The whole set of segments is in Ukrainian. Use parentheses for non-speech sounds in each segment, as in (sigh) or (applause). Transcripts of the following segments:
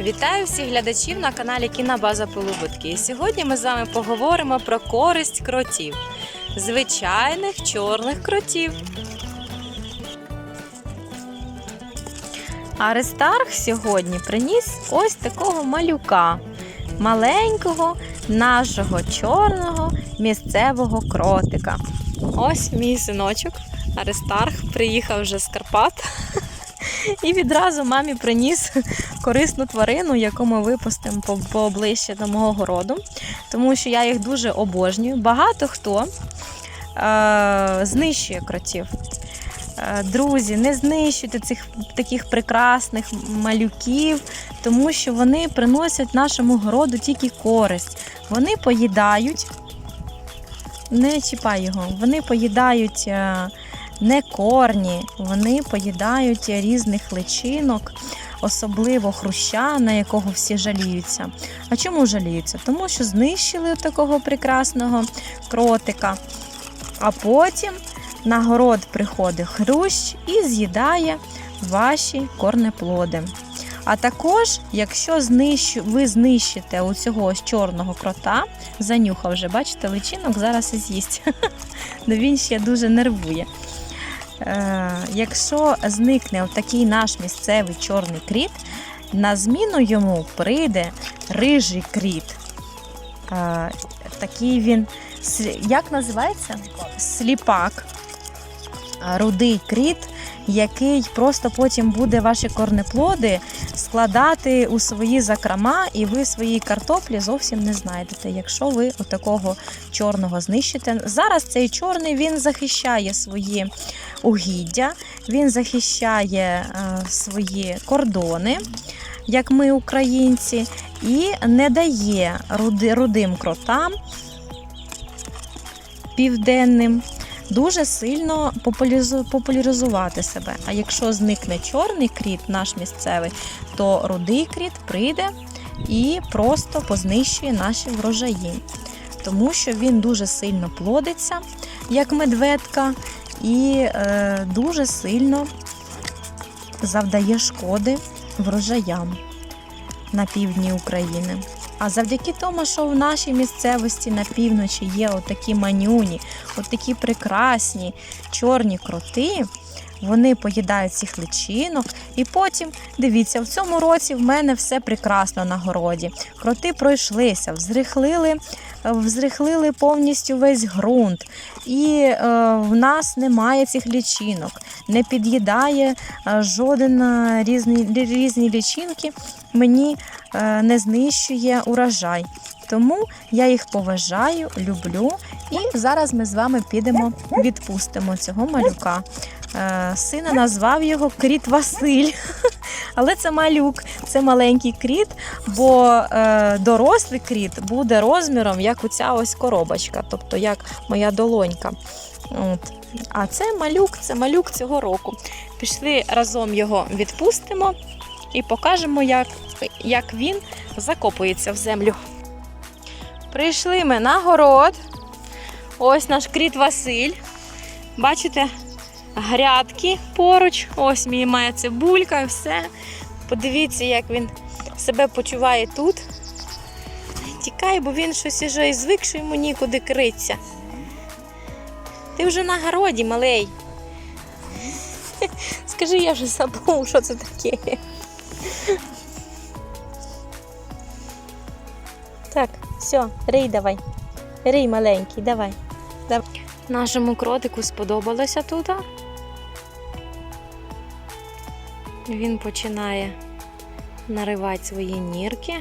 Вітаю всіх глядачів на каналі Кінобаза Полуботки. І сьогодні ми з вами поговоримо про користь кротів. Звичайних чорних кротів. Аристарх сьогодні приніс ось такого малюка. Маленького нашого чорного місцевого кротика. Ось мій синочок Аристарх приїхав вже з Карпат і відразу мамі приніс корисну тварину, яку ми випустимо поближче до мого городу, тому що я їх дуже обожнюю. Багато хто е, знищує кротів. Е, Друзі, не знищуйте цих таких прекрасних малюків, тому що вони приносять нашому городу тільки користь. Вони поїдають, не чіпай його, вони поїдають е, не корні, вони поїдають різних личинок, особливо хруща, на якого всі жаліються. А чому жаліються? Тому що знищили такого прекрасного кротика, а потім на город приходить хрущ і з'їдає ваші корнеплоди. А також, якщо знищу, ви знищите у цього чорного крота, занюхав вже, бачите, личинок зараз і з'їсть. (laughs) Ну він ще дуже нервує. Е, якщо зникне такий наш місцевий чорний кріт, на зміну йому прийде рижий кріт. Е, такий він, як називається? Сліпак. Рудий кріт, який просто потім буде ваші корнеплоди складати у свої закрома, і ви своїй картоплі зовсім не знайдете, якщо ви отакого чорного знищите. Зараз цей чорний він захищає свої угіддя, він захищає е, свої кордони, як ми, українці, і не дає руди, рудим кротам південним. Дуже сильно популяризувати себе. А якщо зникне чорний кріт, наш місцевий, то рудий кріт прийде і просто познищує наші врожаї. Тому що він дуже сильно плодиться, як медведка, і е, дуже сильно завдає шкоди врожаям на півдні України. А завдяки тому, що в нашій місцевості на півночі є отакі манюні, отакі прекрасні чорні кроти, вони поїдають цих личинок, і потім дивіться, в цьому році в мене все прекрасно на городі. Кроти пройшлися, взрихлили, взрихлили повністю весь ґрунт, і е, в нас немає цих лічинок, не під'їдає е, жоден е, різні, різні лічинки, мені е, не знищує урожай. Тому я їх поважаю, люблю. І зараз ми з вами підемо, відпустимо цього малюка. Е, Сина назвав його Кріт Василь. (laughs) Але це малюк, це маленький кріт, бо е, дорослий кріт буде розміром, як оця ось коробочка, тобто як моя долонька. От. А це малюк, це малюк цього року. Пішли разом його відпустимо і покажемо, як, як він закопується в землю. Прийшли ми на город. Ось наш кріт Василь. Бачите, грядки поруч. Ось мій має цибулька все. Подивіться, як він себе почуває тут. Тікає, бо він щось уже і звик, що йому нікуди криться. Ти вже на городі, малий. (laughs) Скажи, я вже забув, що це таке. Так, все, рий давай. Рий маленький, давай. давай. Нашому кротику сподобалося тут. Він починає наривати свої нірки.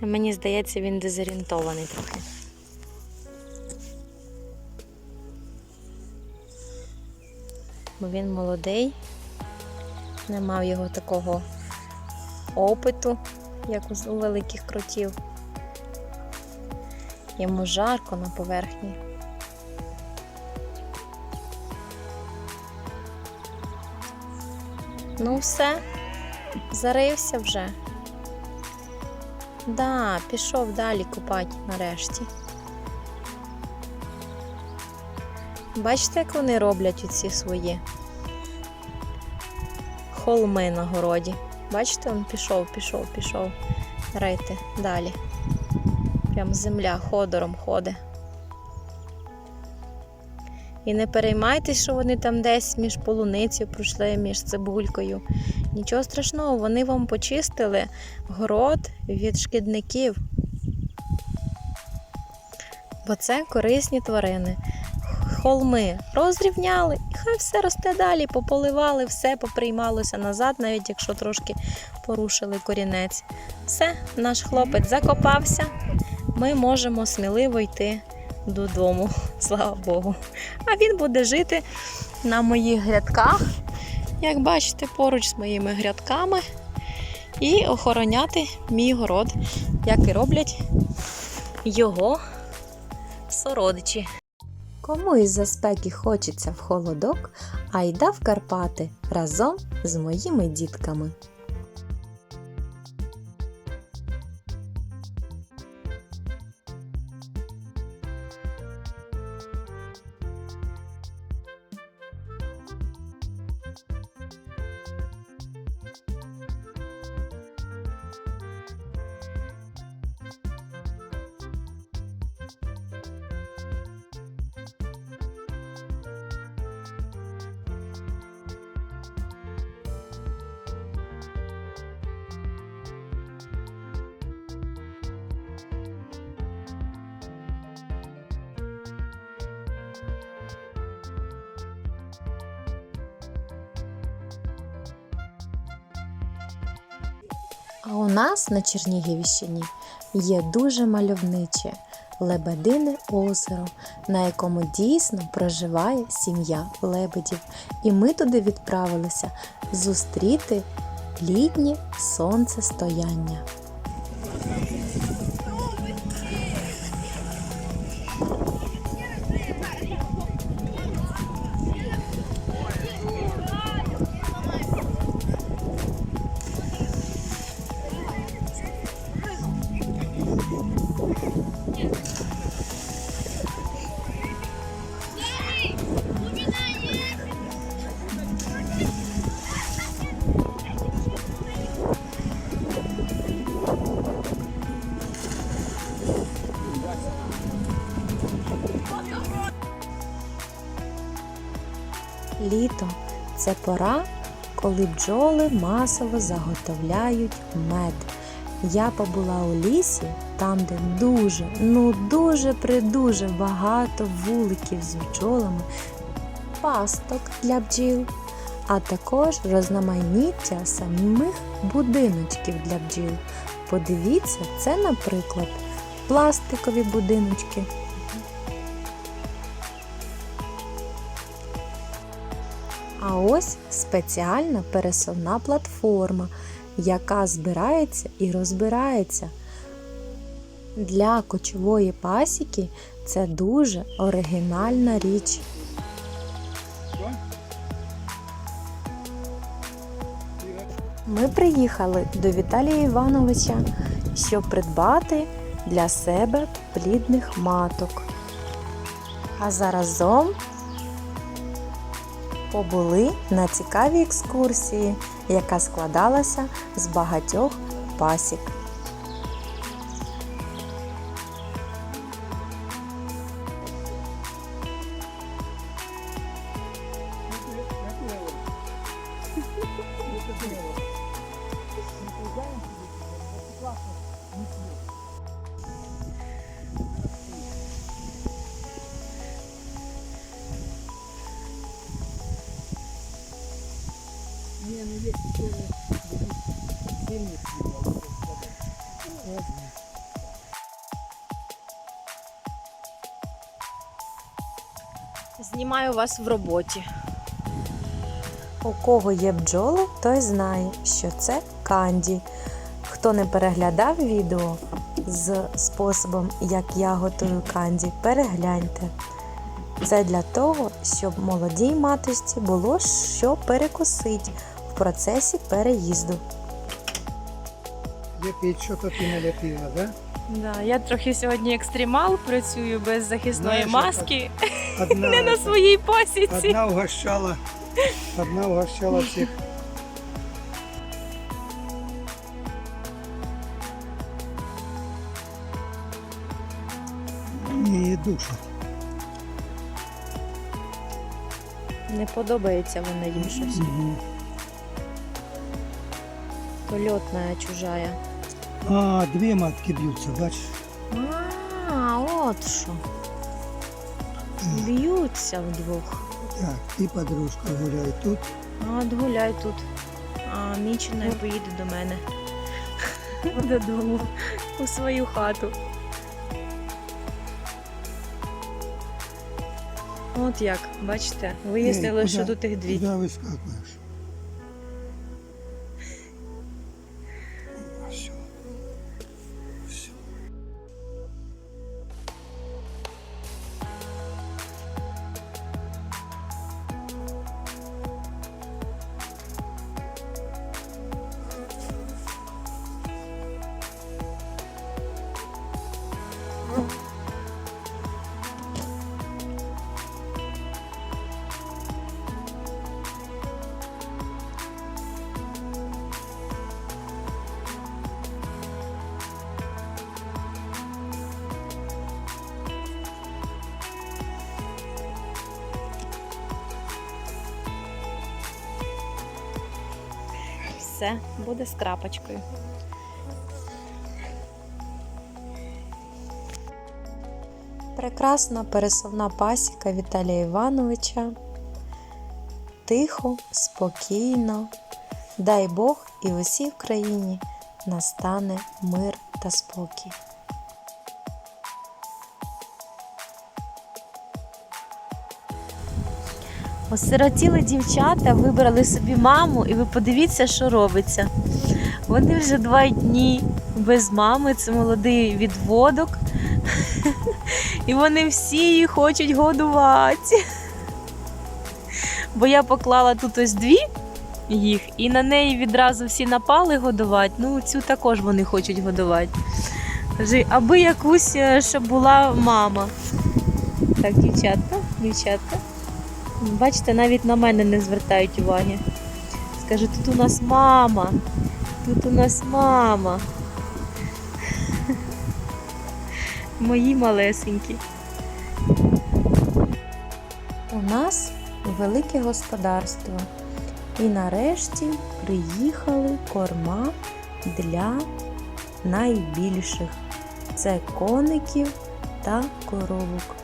Мені здається, він дезорієнтований трохи. Бо він молодий, не мав його такого опиту, як у великих кротів. йому жарко на поверхні. Ну, все, зарився вже. Да, пішов далі купати нарешті. Бачите, як вони роблять оці свої холми на городі. Бачите, він пішов, пішов, пішов рити далі. Прям земля ходором ходить. І не переймайтесь, що вони там десь між полуницею пройшли, між цибулькою. Нічого страшного, вони вам почистили город від шкідників. Бо це корисні тварини. Холми розрівняли, і хай все росте далі, пополивали, все поприймалося назад, навіть якщо трошки порушили корінець. Все, наш хлопець закопався. Ми можемо сміливо йти додому, (laughs) слава Богу. А він буде жити на моїх грядках, як бачите, поруч з моїми грядками, і охороняти мій город, як і роблять його сородичі. Кому із-за спеки хочеться в холодок, айда в Карпати разом з моїми дітками. А у нас на Чернігівщині є дуже мальовниче Лебедине озеро, на якому дійсно проживає сім'я лебедів. І ми туди відправилися зустріти літнє сонцестояння. Літо це пора, коли бджоли масово заготовляють мед. Я побула у лісі, там, де дуже, ну дуже придуже багато вуликів з бджолами, пасток для бджіл, а також розноманіття самих будиночків для бджіл. Подивіться, це, наприклад, пластикові будиночки. А ось спеціальна пересувна платформа, яка збирається і розбирається. Для кочової пасіки це дуже оригінальна річ. Ми приїхали до Віталія Івановича, щоб придбати для себе плідних маток. А заразом побули на цікавій екскурсії, яка складалася з багатьох пасік. Знімаю вас в роботі. У кого є бджоли, той знає, що це канді. Хто не переглядав відео, з способом, як я готую канді, перегляньте. Це для того, щоб молодій матусі було що перекусити в процесі переїзду. Лепить, что-то ты налепила, да? Да, я трохи сьогодні екстремал, працюю без захисної Знаєш, маски, Одна, (laughs) не на своїй посіці. одна угощала, одна угощала всех. Не душит. Не подобається вона їм щось. Мгм. Польотна чужая. А, две матки бьются, бачишь? А, от що. Б'ються вдвох. Так, ты, подружка, гуляй тут. А, от гуляй тут. А Мічина і поїде до мене. (laughs) Додому. У свою хату. От як, бачите, вияснили, що тут їх дві. Куда выскакиваешь? Все, буде з крапочкою. Прекрасна пересувна пасіка Віталія Івановича. Тихо, спокійно. Дай Бог і усій в країні настане мир та спокій. Осиротіли дівчата, вибрали собі маму, і ви подивіться, що робиться. Вони вже два дні без мами, це молодий відводок. (laughs) І вони всі її хочуть годувати. Бо я поклала тут ось дві їх, і на неї відразу всі напали годувати. Ну, цю також вони хочуть годувати. Аби якусь, е, щоб була мама. Так, дівчатка, дівчатка. Бачите, навіть на мене не звертають уваги. Скажу, тут у нас мама. Тут у нас мама. (laughs) Мої малесенькі. У нас велике господарство. І нарешті приїхали корма для найбільших. Це коників та коровок.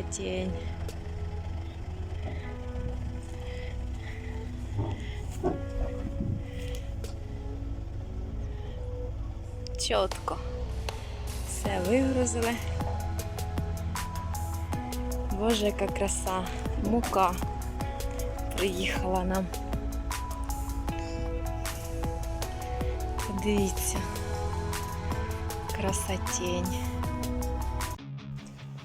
Красотень. Чітко. Все вигрузили. Боже, яка краса. Мука приїхала нам. Подивіться. Красотень.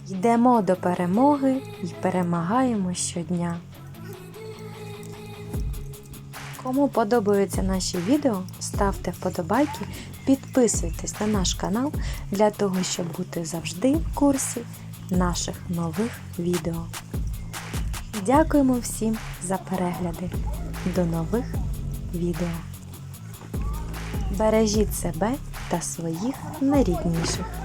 Йдемо до перемоги і перемагаємо щодня. Кому подобаються наші відео, ставте вподобайки, підписуйтесь на наш канал для того, щоб бути завжди в курсі наших нових відео. Дякуємо всім за перегляди. До нових відео. Бережіть себе та своїх найрідніших.